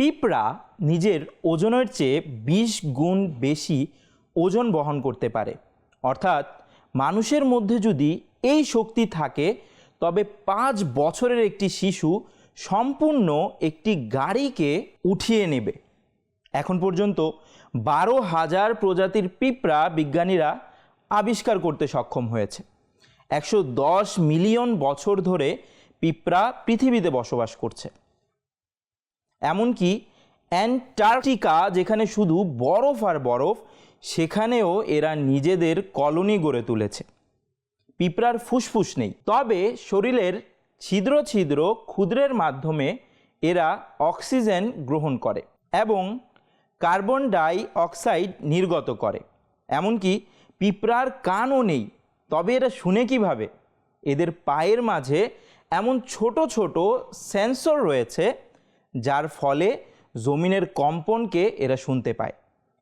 পিঁপড়া নিজের ওজনের চেয়ে বিশ গুণ বেশি ওজন বহন করতে পারে। অর্থাৎ মানুষের মধ্যে যদি এই শক্তি থাকে, তবে পাঁচ বছরের একটি শিশু সম্পূর্ণ একটি গাড়িকে উঠিয়ে নেবে। এখন পর্যন্ত বারো হাজার প্রজাতির পিঁপড়া বিজ্ঞানীরা আবিষ্কার করতে সক্ষম হয়েছে। একশো দশ মিলিয়ন বছর ধরে পিঁপড়া পৃথিবীতে বসবাস করছে। এমনকি অ্যান্টার্কটিকা, যেখানে শুধু বরফ আর বরফ, সেখানেও এরা নিজেদের কলোনি গড়ে তুলেছে। পিঁপড়ার ফুসফুস নেই। তবে শরীরের ছিদ্র ছিদ্র ক্ষুদ্রের মাধ্যমে এরা অক্সিজেন গ্রহণ করে এবং কার্বন ডাই অক্সাইড নির্গত করে। এমনকি পিঁপড়ার কানও নেই। তবে এরা শুনে কীভাবে? এদের পায়ের মাঝে এমন ছোট ছোট সেন্সর রয়েছে যার ফলে জমিনের কম্পনকে এরা শুনতে পায়।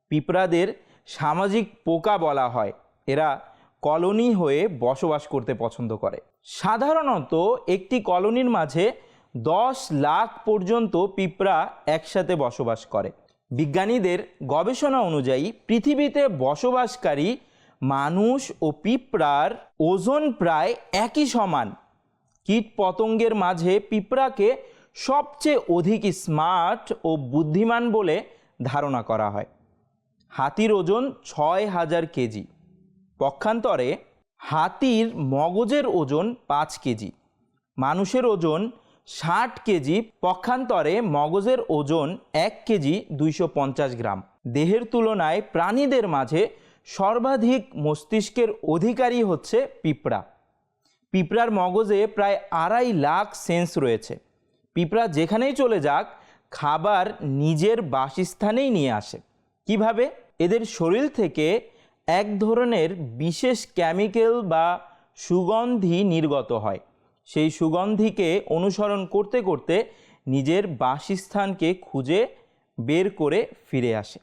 পিঁপড়াদের সামাজিক পোকা বলা হয়। এরা কলোনি হয়ে বসবাস করতে পছন্দ করে। সাধারণত একটি কলোনির মাঝে দশ লাখ পর্যন্ত পিঁপড়া একসাথে বসবাস করে। বিজ্ঞানীদের গবেষণা অনুযায়ী পৃথিবীতে বসবাসকারী মানুষ ও পিঁপড়ার ওজন প্রায় একই সমান। কীট পতঙ্গের মাঝে পিঁপড়াকে সবচেয়ে অধিক স্মার্ট ও বুদ্ধিমান বলে ধারণা করা হয়। হাতির ওজন ছয় হাজার কেজি। পক্ষান্তরে হাতির মগজের ওজন পাঁচ কেজি। মানুষের ওজন ষাট কেজি, পক্ষান্তরে মগজের ওজন এক কেজি দুইশো পঞ্চাশ গ্রাম। দেহের তুলনায় প্রাণীদের মাঝে সর্বাধিক মস্তিষ্কের অধিকারী হচ্ছে পিঁপড়া। পিঁপড়ার মগজে প্রায় আড়াই লাখ সেন্স রয়েছে। পিঁপড়া যেখানেই চলে যাক, খাবার নিজের বাসস্থানেই নিয়ে আসে। কীভাবে? এদের শরীর থেকে এক ধরনের বিশেষ কেমিক্যাল বা সুগন্ধি নির্গত হয়। সেই সুগন্ধিকে অনুসরণ করতে করতে নিজের বাসস্থানকে খুঁজে বের করে ফিরে আসে।